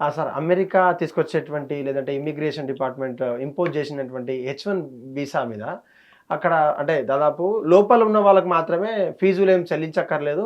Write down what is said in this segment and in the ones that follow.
Sir America తీసుకొచ్చేటువంటి లేదంటే immigration department impose చేసినటువంటి హెచ్ వన్ వీసా మీద అక్కడ అంటే దాదాపు లోపల ఉన్న వాళ్ళకి మాత్రమే ఫీజులు ఏం చెల్లించక్కర్లేదు.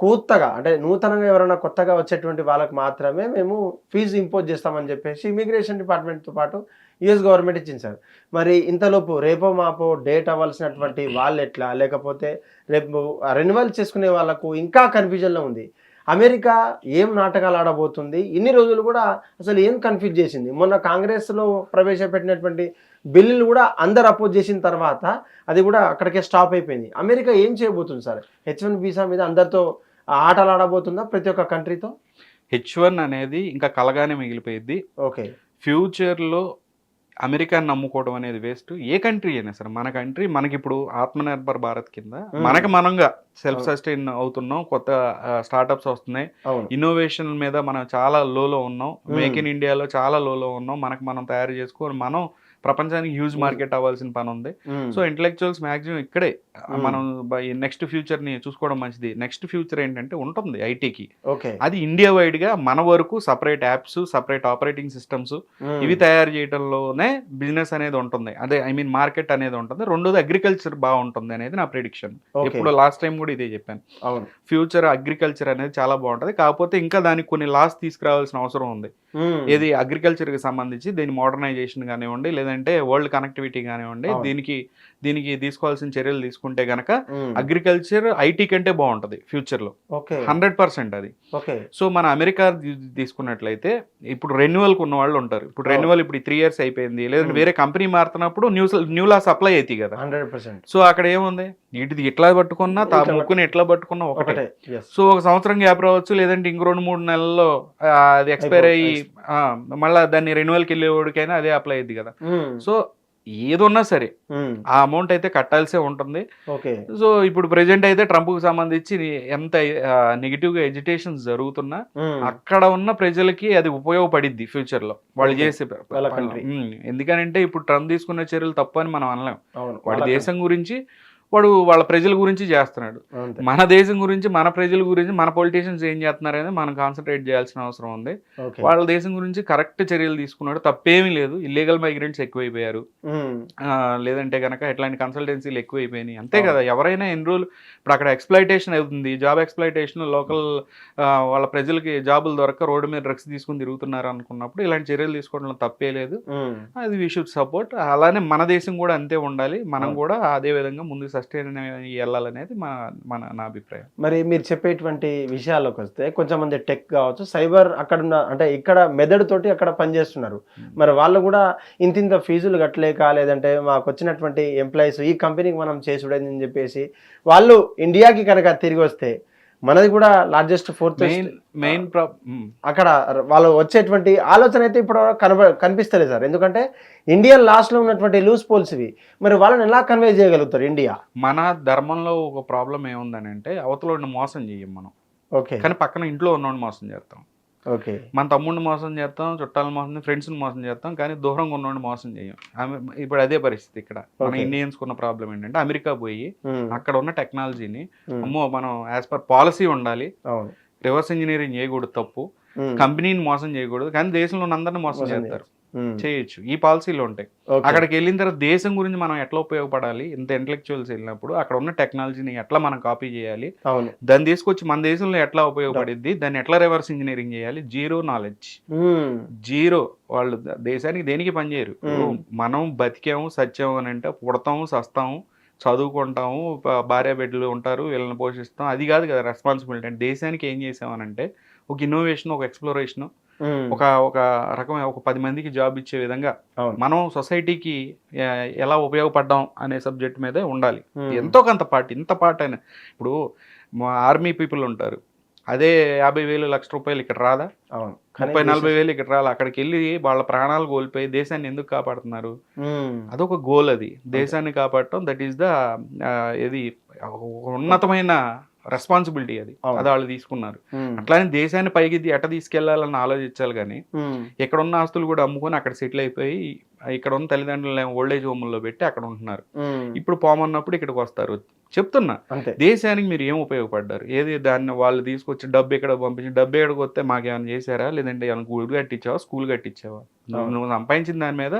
కొత్తగా అంటే నూతనంగా ఎవరైనా కొత్తగా వచ్చేటువంటి వాళ్ళకి మాత్రమే మేము ఫీజు ఇంపోజ్ చేస్తామని చెప్పేసి ఇమిగ్రేషన్ డిపార్ట్మెంట్తో పాటు యుఎస్ గవర్నమెంట్ ఇచ్చింది సార్. మరి ఇంతలోపు రేపో మాపో డేట్ అవ్వాల్సినటువంటి వాళ్ళు ఎట్లా? లేకపోతే రేపు రెన్యువల్ చేసుకునే వాళ్ళకు ఇంకా కన్ఫ్యూజన్లో ఉంది. అమెరికా ఏం నాటకాలు ఆడబోతుంది? ఇన్ని రోజులు కూడా అసలు ఏం కన్ఫ్యూజ్ చేసింది? మొన్న కాంగ్రెస్లో ప్రవేశపెట్టినటువంటి బిల్లులు కూడా అందరు అపోజ్ చేసిన తర్వాత అది కూడా అక్కడికే స్టాప్ అయిపోయింది. అమెరికా ఏం చేయబోతుంది సార్? హెచ్ వన్ వీసా మీద అందరితో ఆటలు ఆడబోతుందా ప్రతి ఒక్క కంట్రీతో హెచ్ వన్ అనేది ఇంకా కలగానే మిగిలిపోయింది ఓకే. ఫ్యూచర్లో అమెరికాని నమ్ముకోవడం అనేది వేస్ట్ ఏ కంట్రీ అయినా సరే మన కంట్రీ మనకి ఇప్పుడు ఆత్మనిర్భర్ భారత్ కింద మనకి మనంగా సెల్ఫ్. సస్టైన్ అవుతున్నాం కొత్త స్టార్టప్స్ వస్తున్నాయి ఇన్నోవేషన్ మీద మనం చాలా లోలో ఉన్నాం. మేక్ ఇన్ ఇండియాలో చాలా లోలో ఉన్నాం మనకు మనం తయారు చేసుకొని మనం ప్రపంచానికి హ్యూజ్. మార్కెట్ అవ్వాల్సిన పని ఉంది. సో ఇంటలెక్చువల్స్ మాక్సిమం ఇక్కడే. మనం నెక్స్ట్ ఫ్యూచర్ని చూసుకోవడం మంచిది. నెక్స్ట్ ఫ్యూచర్ ఏంటంటే ఉంటుంది ఐటీకి. అది ఇండియా వైడ్గా మన వరకు separate apps separate operating systems. ఇవి తయారు చేయడంలోనే బిజినెస్ అనేది ఉంటుంది. అదే ఐ మీన్ మార్కెట్ అనేది ఉంటుంది. రెండోది అగ్రికల్చర్ బాగుంటుంది అనేది నా ప్రిడిక్షన్. ఓకే. ఎప్పుడు లాస్ట్ టైం కూడా ఇదే చెప్పాను. ఫ్యూచర్ అగ్రికల్చర్ అనేది చాలా బాగుంటుంది. కాకపోతే ఇంకా దానికి కొన్ని లాస్ తీసుకురావాల్సిన అవసరం ఉంది. ఏది అగ్రికల్చర్కి సంబంధించి దీని మోడర్నైజేషన్ కానివ్వండి లేదంటే వరల్డ్ కనెక్టివిటీ కానివ్వండి. దీనికి దీనికి తీసుకోవాల్సిన చర్యలు తీసుకుంటే గనక. అగ్రికల్చర్ ఐటీ కంటే బాగుంటుంది ఫ్యూచర్లో. ఓకే. హండ్రెడ్ పర్సెంట్ అది. ఓకే. సో మన అమెరికా తీసుకున్నట్లయితే ఇప్పుడు రెన్యువల్కి ఉన్న వాళ్ళు ఉంటారు. ఇప్పుడు. రెన్యువల్ ఇప్పుడు త్రీ ఇయర్స్ అయిపోయింది. లేదంటే. వేరే కంపెనీ మారుతున్నప్పుడు న్యూ న్యూ లాస్ అప్లై అవుతాయి కదా. Hundred percent. సో అక్కడ ఏముంది? ఇటుది ఇట్లా పట్టుకున్నా తా ముక్కుని ఎట్లా పట్టుకున్నా ఒకటే. సో ఒక సంవత్సరం గ్యాప్ రావచ్చు లేదంటే ఇంక రెండు మూడు నెలల్లో అది ఎక్స్పైర్ అయ్యి మళ్ళా దాన్ని రెన్యువల్కి వెళ్ళేవాడికైనా అదే అప్లై అయ్యింది కదా. సో ఏదున్నా సరే ఆ అమౌంట్ అయితే కట్టాల్సే ఉంటుంది. సో ఇప్పుడు ప్రెజెంట్ అయితే ట్రంప్కి సంబంధించి ఎంత నెగిటివ్గా ఎడ్యుటేషన్స్ జరుగుతున్నా మ్మ్. అక్కడ ఉన్న ప్రజలకి అది ఉపయోగపడిద్ది ఫ్యూచర్లో. వాళ్ళు. చేసే ఎందుకనంటే ఇప్పుడు ట్రంప్ తీసుకున్న చర్యలు తప్పు అని మనం అనలేం. వాడి వాళ్ళ- దేశం గురించి వాడు వాళ్ళ ప్రజల గురించి చేస్తున్నాడు. మన దేశం గురించి మన ప్రజల గురించి మన పొలిటీషియన్స్ ఏం చేస్తున్నారు అనేది మనం కాన్సన్ట్రేట్ చేయాల్సిన అవసరం ఉంది. వాళ్ళ దేశం గురించి కరెక్ట్ చర్యలు తీసుకున్నాడు. తప్పేమీ లేదు. ఇల్లీగల్ మైగ్రెంట్స్ ఎక్కువైపోయారు. లేదంటే కనుక ఇట్లాంటి కన్సల్టెన్సీలు ఎక్కువైపోయినాయి. అంతే. కదా. ఎవరైనా ఎన్ని రోజులు ఇప్పుడు అక్కడ ఎక్స్ప్లైటేషన్ అవుతుంది. జాబ్ ఎక్స్ప్లైటేషన్ లోకల్ వాళ్ళ ప్రజలకి జాబులు దొరక్క రోడ్డు మీద డ్రగ్స్ తీసుకుని తిరుగుతున్నారు అనుకున్నప్పుడు ఇలాంటి చర్యలు తీసుకోవడంలో తప్పే లేదు. అది వీ షుడ్ సపోర్ట్ అలానే మన దేశం కూడా అంతే ఉండాలి. మనం. కూడా అదే విధంగా ముందు సస్టైన్ వెళ్ళాలనేది మన మన నా అభిప్రాయం. మరి మీరు చెప్పేటువంటి విషయాల్లోకి వస్తే కొంచెం మంది టెక్ కావచ్చు సైబర్ అక్కడ ఉన్న అంటే ఇక్కడ మెదడు తోటి అక్కడ పనిచేస్తున్నారు. మరి వాళ్ళు కూడా ఇంత ఇంత ఫీజులు కట్టలేక లేదంటే మాకు వచ్చినటువంటి ఎంప్లాయీస్ ఈ కంపెనీకి మనం చేసుడని చెప్పేసి వాళ్ళు ఇండియాకి కనుక తిరిగి వస్తే మనది కూడా లార్జెస్ట్ ఫోర్త్ మెయిన్ అక్కడ వాళ్ళు వచ్చేటువంటి ఆలోచన అయితే ఇప్పుడు కనబ కనిపిస్తలేదు సార్. ఎందుకంటే ఇండియన్ లాస్ట్లో ఉన్నటువంటి లూస్ పోల్స్ ఇవి మరి వాళ్ళని ఎలా కన్వే చేయగలుగుతారు ఇండియా మన ధర్మంలో ఒక ప్రాబ్లం ఏముందని అంటే అవతల మోసం చెయ్యం మనం. ఓకే. కానీ పక్కన ఇంట్లో ఉన్నోడిని మోసం చేస్తాం. ఓకే మన తమ్ముడిని మోసం చేస్తాం చుట్టాలను మోసం ఫ్రెండ్స్ని మోసం చేస్తాం కానీ దూరంగా ఉన్నోడిని మోసం చేయం ఆమె- ఇప్పుడు అదే పరిస్థితి ఇక్కడ మన. ఇండియన్స్ కున్న ప్రాబ్లం ఏంటంటే అమెరికా పోయి. అక్కడ ఉన్న టెక్నాలజీని మ్మ్. అమ్మో మనం యాజ్ పర్ పాలసీ ఉండాలి రివర్స్ ఇంజనీరింగ్ చేయకూడదు తప్పు. కంపెనీని మోసం చేయకూడదు కానీ దేశంలో ఉన్న అందరిని మోసం చేస్తారు. చేయొచ్చు ఈ పాలసీలు ఉంటాయి. అక్కడికి వెళ్ళిన తర్వాత దేశం గురించి మనం ఎట్లా ఉపయోగపడాలి ఇంత ఇంటలెక్చువల్స్ వెళ్ళినప్పుడు అక్కడ ఉన్న టెక్నాలజీని ఎట్లా మనం కాపీ చేయాలి దాన్ని తీసుకొచ్చి మన దేశంలో ఎట్లా ఉపయోగపడిద్ది దాన్ని ఎట్లా రివర్స్ ఇంజనీరింగ్ చేయాలి జీరో నాలెడ్జ్. జీరో వాళ్ళు దేశానికి దేనికి పనిచేయరు. మనం బతికాము సత్యాము అని అంటే పుడతాము సస్తాము చదువుకుంటాము భార్య బిడ్డలు ఉంటారు వీళ్ళని పోషిస్తాం అది కాదు కదా రెస్పాన్సిబిలిటీ అంటే దేశానికి ఏం చేసామనంటే ఒక ఇన్నోవేషన్ ఒక ఎక్స్ప్లోరేషన్. ఒక ఒక రకమైన ఒక పది మందికి జాబ్ ఇచ్చే విధంగా మనం సొసైటీకి ఎలా ఉపయోగపడ్డాం అనే సబ్జెక్ట్ మీదే ఉండాలి. ఎంతో కొంత పార్ట్ ఇంత పార్ట్ అయినా. ఇప్పుడు ఆర్మీ పీపుల్ ఉంటారు. అదే యాభై వేలు లక్ష రూపాయలు ఇక్కడ రాదా? ముప్పై నలభై వేలు ఇక్కడ రాలి? అక్కడికి వెళ్ళి వాళ్ళ ప్రాణాలు కోల్పోయి దేశాన్ని ఎందుకు కాపాడుతున్నారు. అదొక గోల్ అది. దేశాన్ని కాపాడటం దట్ ఈస్ ద ఇది ఉన్నతమైన రెస్పాన్సిబిలిటీ అది. అది వాళ్ళు తీసుకున్నారు. అట్లానే దేశాన్ని పైకి ఎట్ట తీసుకెళ్ళాలని ఆలోచించాలి కానీ మ్మ్. ఇక్కడ ఉన్న ఆస్తులు కూడా అమ్ముకొని అక్కడ సెటిల్ అయిపోయి ఇక్కడ ఉన్న తల్లిదండ్రులు ఓల్డేజ్ హోమ్లో పెట్టి అక్కడ ఉంటున్నారు. ఇప్పుడు పోమన్నప్పుడు ఇక్కడికి వస్తారు. చెప్తున్నా దేశానికి మీరు ఏం ఉపయోగపడ్డారు? ఏది దాన్ని వాళ్ళు తీసుకొచ్చి డబ్బు ఇక్కడ పంపించి డబ్బు ఎక్కడికి వస్తే మాకు ఏమైనా చేశారా? లేదంటే ఏమైనా గుడి కట్టించావా? స్కూల్ కట్టించావా? నువ్వు- సంపాదించిన దాని మీద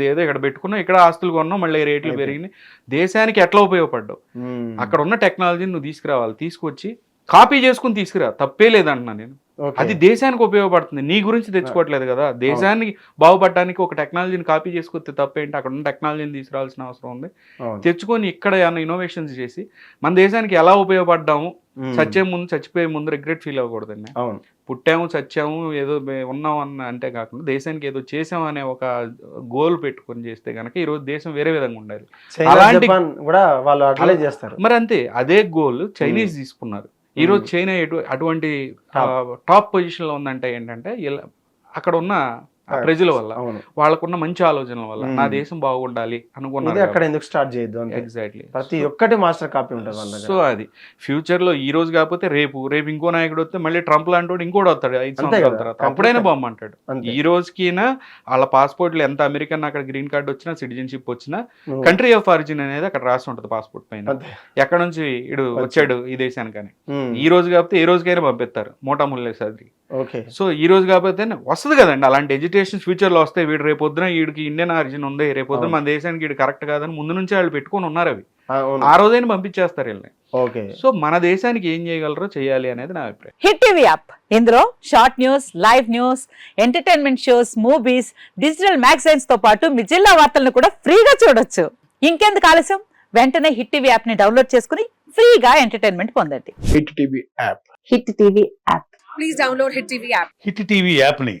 ఏదో ఇక్కడ పెట్టుకున్నావు ఇక్కడ ఆస్తులు కొన్నావు మళ్ళీ రేట్లు. పెరిగినాయి. దేశానికి ఎట్లా ఉపయోగపడ్డావు? అక్కడ ఉన్న టెక్నాలజీని నువ్వు తీసుకురావాలి. తీసుకొచ్చి కాపీ చేసుకుని తీసుకురా. తప్పే లేదంటున్నా నేను. అది దేశానికి ఉపయోగపడుతుంది. నీ గురించి తెచ్చుకోవట్లేదు కదా. దేశానికి బాగుపడడానికి ఒక టెక్నాలజీని కాపీ చేసుకొస్తే తప్పేంటి? అక్కడ ఉన్న టెక్నాలజీని తీసుకురావాల్సిన అవసరం ఉంది. తెచ్చుకొని ఇక్కడ ఏమైనా ఇన్నోవేషన్స్ చేసి మన దేశానికి ఎలా ఉపయోగపడ్డాము? చచ్చే ముందు చచ్చిపోయే ముందు రిగ్రెట్ ఫీల్ అవ్వకూడదండి. అవును. పుట్టాము చచ్చాము ఏదో ఉన్నాం అన్న అంటే కాకుండా దేశానికి ఏదో చేసాం అనే ఒక గోల్ పెట్టుకొని చేస్తే కనుక ఈరోజు దేశం వేరే విధంగా ఉండాలి. అలాంటి- కూడా వాళ్ళు చేస్తారు. మరి అంతే. అదే గోల్ చైనీస్ తీసుకున్నారు. ఈరోజు. చైనా ఎటు అటువంటి. టాప్ పొజిషన్లో ఉందంటే ఏంటంటే ఇలా- అక్కడ ఉన్న ప్రజల వల్ల. వాళ్ళకున్న మంచి ఆలోచనల వల్ల. నా దేశం బాగుండాలి ఇది అనుకున్నారు అక్కడ ఎందుకు స్టార్ట్ చేయొద్దు ఎగ్జాక్ట్లీ ప్రతి ఒక్కటి మాస్టర్ కాపీ ఉంటుంది సో అది. ఫ్యూచర్లో ఈ రోజు కాకపోతే రేపు రేపు ఇంకో నాయకుడు వస్తే మళ్ళీ ట్రంప్ లాంటి వాడు ఇంకోటి వస్తాడు ఐదు సంవత్సరాల. తర్వాత. అప్పుడైనా ఈ రోజుకినా వాళ్ళ పాస్పోర్ట్లు ఎంత అమెరికన్ అక్కడ గ్రీన్ కార్డ్ వచ్చినా సిటిజన్షిప్ వచ్చినా కంట్రీ ఆఫ్ ఆరిజిన్ అనేది అక్కడ రాసి ఉంటుంది పాస్పోర్ట్ పైన. ఎక్కడ నుంచి ఇడు వచ్చాడు ఈ దేశానికని. ఈ రోజు కాకపోతే ఏ రోజుకైనా పంపిస్తారు. మోటా ముల్లే సర్ది. ఓకే. సో ఈ రోజు కాకపోతే వస్తుంది కదండి అలాంటి ఎడ్యుకేషన్ ఫ్యూచర్లో వస్తాయి. వీడు రేపు పొద్దున వీడికి ఇండియన్ ఆరిజిన్ ఉంది. రేపు పొద్దున మన దేశానికి వీడు కరెక్ట్ కాదని ముందు నుంచే వాళ్ళు పెట్టుకొని ఉన్నారు అవి. ఆ రోజైనా పంపించేస్తారు వీళ్ళని. ఓకే. సో మన దేశానికి ఏం చేయగలరో చేయాలి అనేది నా అభిప్రాయం. Hit TV app. ఇందులో short news live news entertainment shows movies digital మ్యాగజైన్స్తో పాటు మీ జిల్లా వార్తలను కూడా ఫ్రీగా చూడొచ్చు. ఇంకెందుకు ఆలస్యం? వెంటనే హిట్ టీవీ యాప్ని డౌన్లోడ్ చేసుకుని ఫ్రీగా ఎంటర్టైన్మెంట్ పొందండి. Hit TV app. Hit TV app. please download Hit TV app. Hit TV యాప్ని